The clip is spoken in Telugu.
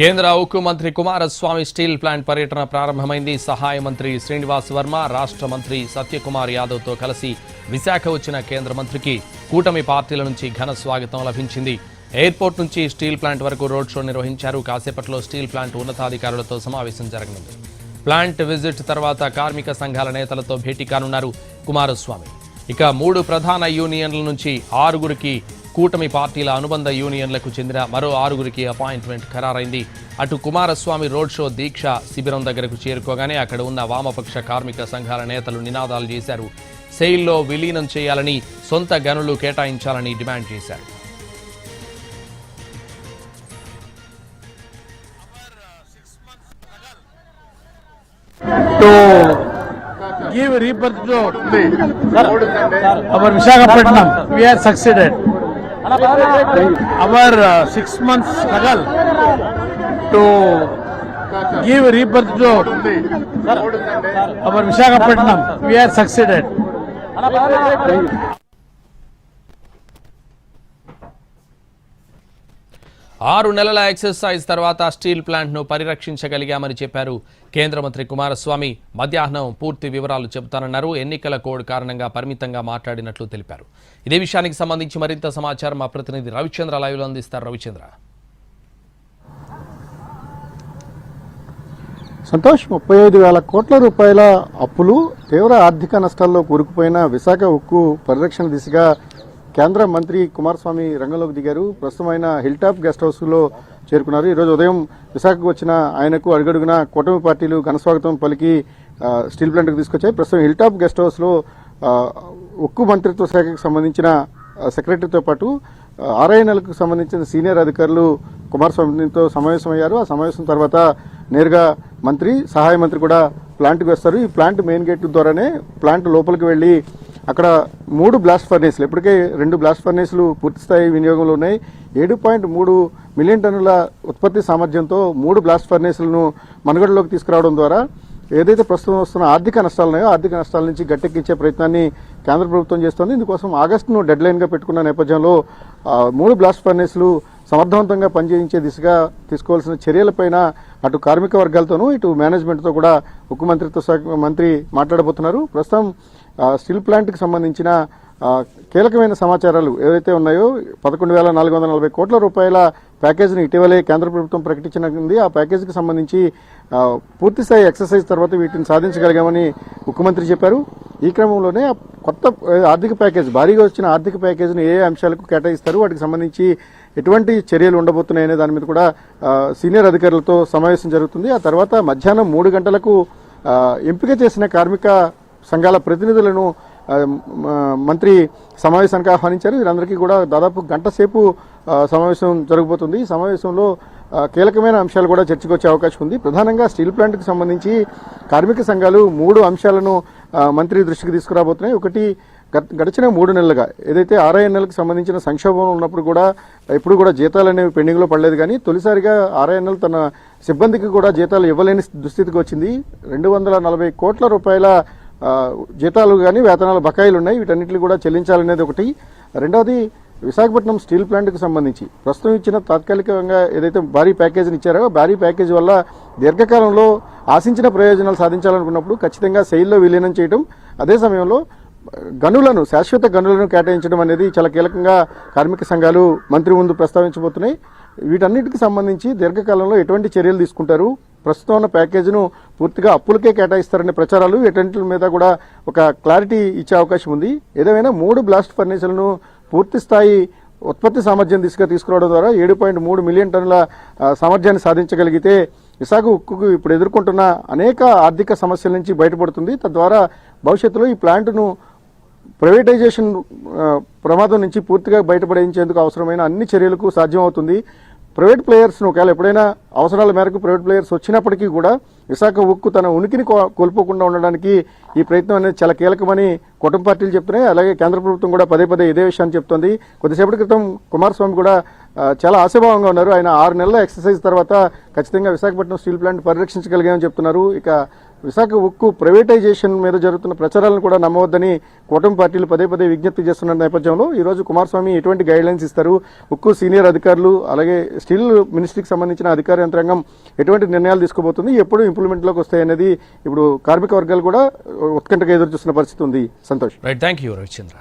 కేంద్ర ఉక్కు మంత్రి కుమారస్వామి స్టీల్ ప్లాంట్ పర్యటన ప్రారంభమైంది. సహాయ మంత్రి శ్రీనివాస్ వర్మ రాష్ట్ర మంత్రి సత్యకుమార్ యాదవ్తో కలిసి విశాఖ వచ్చిన కేంద్ర మంత్రికి కూటమి పార్టీల నుంచి ఘన స్వాగతం లభించింది. ఎయిర్పోర్ట్ నుంచి స్టీల్ ప్లాంట్ వరకు రోడ్ షో నిర్వహించారు. కాసేపట్లో స్టీల్ ప్లాంట్ ఉన్నతాధికారులతో సమావేశం జరగనుంది. ప్లాంట్ విజిట్ తర్వాత కార్మిక సంఘాల నేతలతో భేటీ కానున్నారు కుమారస్వామి. ఇక మూడు ప్రధాన యూనియన్ల నుంచి ఆరుగురికి కూటమి పార్టీల అనుబంధ యూనియన్లకు చెందిన మరో ఆరుగురికి అపాయింట్మెంట్ ఖరారైంది అటు కుమారస్వామి రోడ్ షో దీక్ష శిబిరం దగ్గరకు చేరుకోగానే అక్కడ ఉన్న వామపక్ష కార్మిక సంఘాల నేతలు నినాదాలు చేశారు సెయిల్లో విలీనం చేయాలని సొంత గనులు కేటాయించాలని డిమాండ్ చేశారు to give rebirth to our Visakhapatnam. We have succeeded. Our uh, six months struggle to give rebirth to our Visakhapatnam. We have succeeded. ఆరు నెలల ఎక్సర్సైజ్ తర్వాత స్టీల్ ప్లాంట్ను పరిరక్షించగలిగామని చెప్పారు కేంద్ర మంత్రి కుమారస్వామి. మధ్యాహ్నం పూర్తి వివరాలు చెబుతానన్నారు. ఎన్నికల కోడ్ కారణంగా పరిమితంగా మాట్లాడినట్లు తెలిపారు. ఇదే విషయానికి సంబంధించి మరింత సమాచారం మా ప్రతినిధి రవిచంద్ర లైవ్లో అందిస్తారు. రవిచంద్ర. సంతోష్ ముప్పై ఐదు వేల కోట్ల రూపాయల అప్పులు తీవ్ర ఆర్థిక నష్టాల్లో కూరుకుపోయిన విశాఖ ఉక్కు పరిరక్షణ దిశగా కేంద్ర మంత్రి కుమారస్వామి రంగంలోకి దిగారు. ప్రస్తుతం ఆయన హిల్ టాప్ గెస్ట్ హౌస్లో చేరుకున్నారు. ఈరోజు ఉదయం విశాఖకు వచ్చిన ఆయనకు అడుగడుగున కూటమి పార్టీలు ఘనస్వాగతం పలికి స్టీల్ ప్లాంట్కు తీసుకొచ్చాయి. ప్రస్తుతం హిల్ టాప్ గెస్ట్ హౌస్లో ఉక్కు మంత్రిత్వ శాఖకు సంబంధించిన సెక్రటరీతో పాటు ఆర్ఐఎన్ఎల్కు సంబంధించిన సీనియర్ అధికారులు కుమారస్వామితో సమావేశమయ్యారు. ఆ సమావేశం తర్వాత నేరుగా మంత్రి సహాయ మంత్రి కూడా ప్లాంట్కి వస్తారు. ఈ ప్లాంట్ మెయిన్ గేట్ ద్వారానే ప్లాంట్ లోపలికి వెళ్ళి అక్కడ మూడు బ్లాస్ట్ ఫర్నేస్లు ఇప్పటికే రెండు బ్లాస్ట్ ఫర్నేస్లు పూర్తిస్థాయి వినియోగంలో ఉన్నాయి. ఏడు పాయింట్ మూడు మిలియన్ టన్నుల ఉత్పత్తి సామర్థ్యంతో మూడు బ్లాస్ట్ ఫర్నేస్లను మనుగడలోకి తీసుకురావడం ద్వారా ఏదైతే ప్రస్తుతం వస్తున్న ఆర్థిక నష్టాలు ఉన్నాయో ఆర్థిక నష్టాల నుంచి గట్టెక్కించే ప్రయత్నాన్ని కేంద్ర ప్రభుత్వం చేస్తోంది. ఇందుకోసం ఆగస్టును డెడ్ లైన్గా పెట్టుకున్న నేపథ్యంలో మూడు బ్లాస్ట్ ఫర్నేస్లు సమర్థవంతంగా పనిచేయించే దిశగా తీసుకోవాల్సిన చర్యలపైన అటు కార్మిక వర్గాలతోనూ ఇటు మేనేజ్మెంట్తో కూడా ఉక్కు మంత్రిత్వ శాఖ మంత్రి మాట్లాడబోతున్నారు. ప్రస్తుతం స్టీల్ ప్లాంట్కి సంబంధించిన కీలకమైన సమాచారాలు ఏవైతే ఉన్నాయో పదకొండు వేల నాలుగు వందల నలభై కోట్ల రూపాయల ప్యాకేజీని ఇటీవలే కేంద్ర ప్రభుత్వం ప్రకటించింది ఆ ప్యాకేజీకి సంబంధించి పూర్తిస్థాయి ఎక్సర్సైజ్ తర్వాత వీటిని సాధించగలిగామని ముఖ్యమంత్రి చెప్పారు. ఈ క్రమంలోనే కొత్త ఆర్థిక ప్యాకేజ్ భారీగా వచ్చిన ఆర్థిక ప్యాకేజీని ఏ అంశాలకు కేటాయిస్తారు? వాటికి సంబంధించి ఎటువంటి చర్యలు ఉండబోతున్నాయి అనే దాని మీద కూడా సీనియర్ అధికారులతో సమావేశం జరుగుతుంది. ఆ తర్వాత మధ్యాహ్నం మూడు గంటలకు ఎంపిక చేసిన కార్మిక సంఘాల ప్రతినిధులను మంత్రి సమావేశానికి ఆహ్వానించారు. వీరందరికీ కూడా దాదాపు గంట సేపు సమావేశం జరగబోతుంది. ఈ సమావేశంలో కీలకమైన అంశాలు కూడా చర్చకు వచ్చే అవకాశం ఉంది. ప్రధానంగా స్టీల్ ప్లాంట్కి సంబంధించి కార్మిక సంఘాలు మూడు అంశాలను మంత్రి దృష్టికి తీసుకురాబోతున్నాయి. ఒకటి గత- గడిచిన మూడు నెలలుగా ఏదైతే ఆర్ఐఎన్ఎల్కి సంబంధించిన సంక్షోభం ఉన్నప్పుడు కూడా ఎప్పుడు కూడా జీతాలు అనేవి పెండింగ్లో పడలేదు కానీ తొలిసారిగా ఆర్ఐఎన్ఎల్ తన సిబ్బందికి కూడా జీతాలు ఇవ్వలేని దుస్థితికి వచ్చింది. రెండు వందల నలభై కోట్ల రూపాయల జీతాలు కానీ వేతనాలు బకాయిలు ఉన్నాయి. వీటన్నిటిని కూడా చెల్లించాలనేది ఒకటి. రెండవది విశాఖపట్నం స్టీల్ ప్లాంట్కి సంబంధించి ప్రస్తుతం ఇచ్చిన తాత్కాలికంగా ఏదైతే భారీ ప్యాకేజీని ఇచ్చారో భారీ ప్యాకేజీ వల్ల దీర్ఘకాలంలో ఆశించిన ప్రయోజనాలు సాధించాలనుకున్నప్పుడు ఖచ్చితంగా శైలిలో విలీనం చేయడం అదే సమయంలో గనులను శాశ్వత గనులను కేటాయించడం అనేది చాలా కీలకంగా కార్మిక సంఘాలు మంత్రి ముందు ప్రస్తావించబోతున్నాయి. వీటన్నిటికి సంబంధించి దీర్ఘకాలంలో ఎటువంటి చర్యలు తీసుకుంటారు? ప్రస్తుతం ఉన్న ప్యాకేజీను పూర్తిగా అప్పులకే కేటాయిస్తారనే ప్రచారాలు ఎటువంటి మీద కూడా ఒక క్లారిటీ ఇచ్చే అవకాశం ఉంది. ఏదేమైనా మూడు బ్లాస్ట్ ఫర్నేసులను పూర్తి స్థాయి ఉత్పత్తి సామర్థ్యం దిశగా తీసుకురావడం ద్వారా ఏడు పాయింట్ మూడు మిలియన్ టన్నుల సామర్థ్యాన్ని సాధించగలిగితే విశాఖ ఉక్కుకు ఇప్పుడు ఎదుర్కొంటున్న అనేక ఆర్థిక సమస్యల నుంచి బయటపడుతుంది. తద్వారా భవిష్యత్తులో ఈ ప్లాంట్ను ప్రైవేటైజేషన్ ప్రమాదం నుంచి పూర్తిగా బయటపడేంచేందుకు అవసరమైన అన్ని చర్యలకు సాధ్యమవుతుంది. ప్రైవేట్ ప్లేయర్స్ను ఒకవేళ ఎప్పుడైనా అవసరాల మేరకు ప్రైవేట్ ప్లేయర్స్ వచ్చినప్పటికీ కూడా విశాఖ ఉక్కు తన ఉనికిని కో- కోల్పోకుండా ఉండడానికి ఈ ప్రయత్నం అనేది చాలా కీలకమని కుటుంబ పార్టీలు చెప్తున్నాయి. అలాగే కేంద్ర ప్రభుత్వం కూడా పదే పదే ఇదే విషయాన్ని చెప్తోంది. కొద్దిసేపటి క్రితం కుమారస్వామి కూడా చాలా ఆశాభావంగా ఉన్నారు. ఆయన ఆరు నెలల ఎక్సర్సైజ్ తర్వాత ఖచ్చితంగా విశాఖపట్నం స్టీల్ ప్లాంట్ పరిరక్షించగలిగామని చెప్తున్నారు. ఇక విశాఖ ఉక్కు ప్రైవేటైజేషన్ మీద జరుగుతున్న ప్రచారాలను కూడా నమ్మవద్దని కూటమి పార్టీలు పదే పదే విజ్ఞప్తి చేస్తున్న నేపథ్యంలో ఈరోజు కుమారస్వామి ఎటువంటి గైడ్ లైన్స్ ఇస్తారు. ఉక్కు సీనియర్ అధికారులు అలాగే స్టీల్ మినిస్ట్రీకి సంబంధించిన అధికార యంత్రాంగం ఎటువంటి నిర్ణయాలు తీసుకోబోతుంది ఎప్పుడు ఇంప్లిమెంట్లోకి వస్తాయనేది ఇప్పుడు కార్మిక వర్గాలు కూడా ఉత్కంఠగా ఎదురు చూస్తున్న పరిస్థితి ఉంది. Santosh. Right thank you Ravichandra